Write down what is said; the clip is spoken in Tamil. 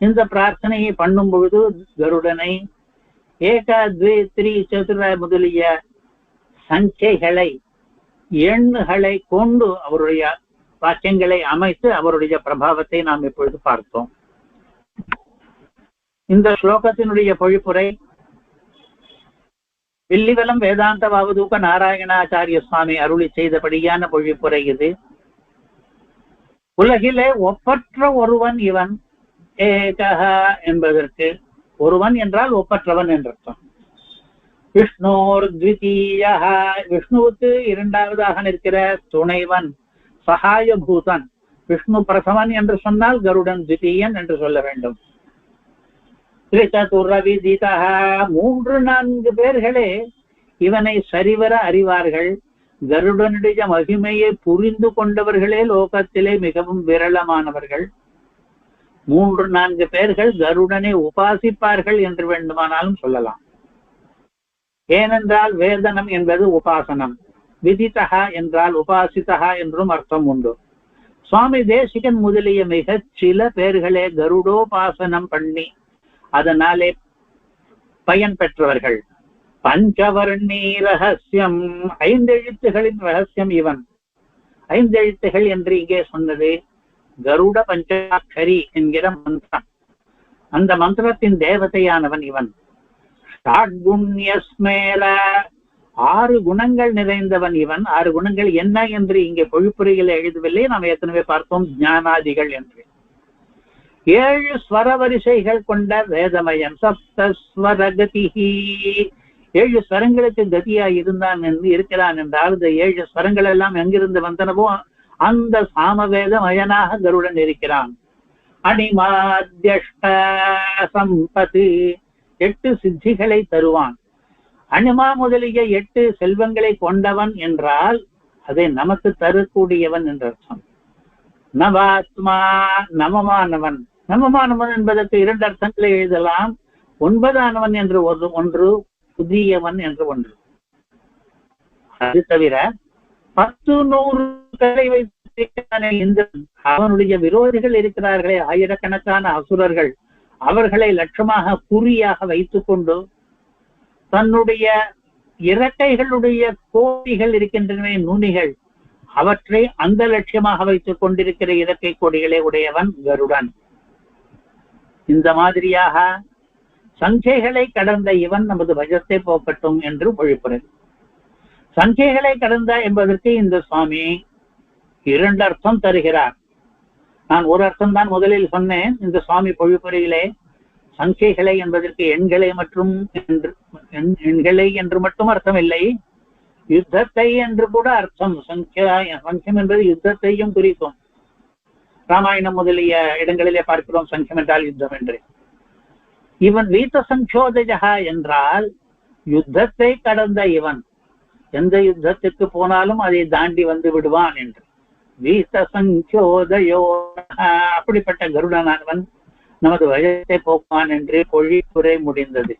இந்த பிரார்த்தனையை பண்ணும் பொழுது கருடனை ஏகா துவே த்ரீ சதுர முதலிய சங்கைகளை எண்ணுகளை கொண்டு அவருடைய வாக்கியங்களை அமைத்து அவருடைய பிரபாவத்தை நாம் இப்பொழுது பார்த்தோம். இந்த ஸ்லோகத்தினுடைய பொழிப்புரை வில்லிவலம் வேதாந்த வாவதூக நாராயணாச்சாரிய சுவாமி அருளி செய்தபடியான பொழிப்புரை இது. உலகிலே ஒப்பற்ற ஒருவன் இவன் ஏகஹ என்பதற்கு ஒருவன் என்றால் ஒப்பற்றவன் என்றர்த்தம். விஷ்ணோர் த்விதீயா விஷ்ணுவுக்கு இரண்டாவதாக நிற்கிற துணைவன் சகாய பூதன் விஷ்ணு பிரசவன் என்று சொன்னால் கருடன் த்விதீயன் என்று சொல்ல வேண்டும். திரிசதுரவிதிதா மூன்று நான்கு பேர்களே இவனை சரிவர அறிவார்கள். கருடனுடைய மகிமையை புரிந்து கொண்டவர்களே லோகத்திலே மிகவும் விரளமானவர்கள். மூன்று நான்கு பேர்கள் கருடனை உபாசிப்பார்கள் என்று வேண்டுமானாலும் சொல்லலாம். ஏனென்றால் வேதனம் என்பது உபாசனம். விதித்தகா என்றால் உபாசித்தகா என்றும் அர்த்தம் உண்டு. சுவாமி தேசிகன் முதலிய மிகச் சில பேர்களே கருடோபாசனம் பண்ணி அதனாலே பயன் பெற்றவர்கள். பஞ்சவர்ணி ரகசியம் ஐந்தெழுத்துகளின் ரகசியம் இவன். ஐந்தெழுத்துகள் என்று இங்கே சொன்னது கருட பஞ்சாட்சரி என்கிற மந்திரம். அந்த மந்திரத்தின் தேவதையானவன் இவன். ஷாட்குண்யஸ்மேல ஆறு குணங்கள் நிறைந்தவன் இவன். ஆறு குணங்கள் என்ன என்று இங்கே பொழிப்புரையில் எழுதவில்லை. நாம் ஏற்கனவே பார்த்தோம் ஞானாதிகள் என்று. ஏழு ஸ்வர வரிசைகள் கொண்ட வேதமயம். சப்தஸ்வரகதிஹி. ஏழு ஸ்வரங்களுக்கு கதியா இருந்தான் என்று இருக்கிறான் என்றால் இந்த ஏழு ஸ்வரங்கள் எல்லாம் எங்கிருந்து வந்தனவோ அந்த சாமவேத மயனாக கருடன் இருக்கிறான். அணிமாத்யஷ்ட சம்பத்து. எட்டு சித்திகளை தருவான். அனிமா முதலிய எட்டு செல்வங்களை கொண்டவன் என்றால் அதை நமக்கு தரக்கூடியவன் என்ற அர்த்தம். நவாத்மா நமமானவன். நமமானவன் என்பதற்கு இரண்டு அர்த்தங்களை எழுதலாம். ஒன்பதானவன் என்று ஒரு ஒன்று புதியவன் என்று ஒன்று. அது தவிர பத்து நூறு கலை வைத்திருக்கிறானே அவனுடைய விரோதிகள் இருக்கிறார்களே ஆயிரக்கணக்கான அசுரர்கள். அவர்களை லட்சமாக குறியாக வைத்துக் கொண்டு தன்னுடைய இறக்கைகளுடைய கோடிகள் இருக்கின்றன நுனிகள் அவற்றை அந்த லட்சியமாக வைத்துக் கொண்டிருக்கிற இறக்கை கொடிகளை உடையவன் கருடன். இந்த மாதிரியாக சங்கைகளை கடந்த இவன் நமது பஜத்தை போக்கட்டும் என்று பொழிப்புறது சங்கைகளை கடந்த என்பதற்கு இந்த சுவாமி இரண்டு அர்த்தம் தருகிறார். நான் ஒரு அர்த்தம் தான் முதலில் சொன்னேன். இந்த சுவாமி பொழிப்புரையிலே சங்கைகளை என்பதற்கு எண்களை மற்றும் என்று எண்- எண்களை என்று மட்டும் அர்த்தம் இல்லை யுத்தத்தை என்று கூட அர்த்தம். சங்கியா சங்கம் என்பது யுத்தத்தையும் குறிக்கும். ராமாயணம் முதலிய இடங்களிலே பார்க்கிறோம் சங்கம் என்றால் யுத்தம் என்று. இவன் வீத்த சங்கோதஜா என்றால் யுத்தத்தை கடந்த இவன். எந்த யுத்தத்துக்கு போனாலும் அதை தாண்டி வந்து விடுவான் என்று. வீத்த சங்கோதயோ அப்படிப்பட்ட கருடனானவன் நமது வயத்தை போக்குவான் என்று பொழிப்புரை முடிந்தது.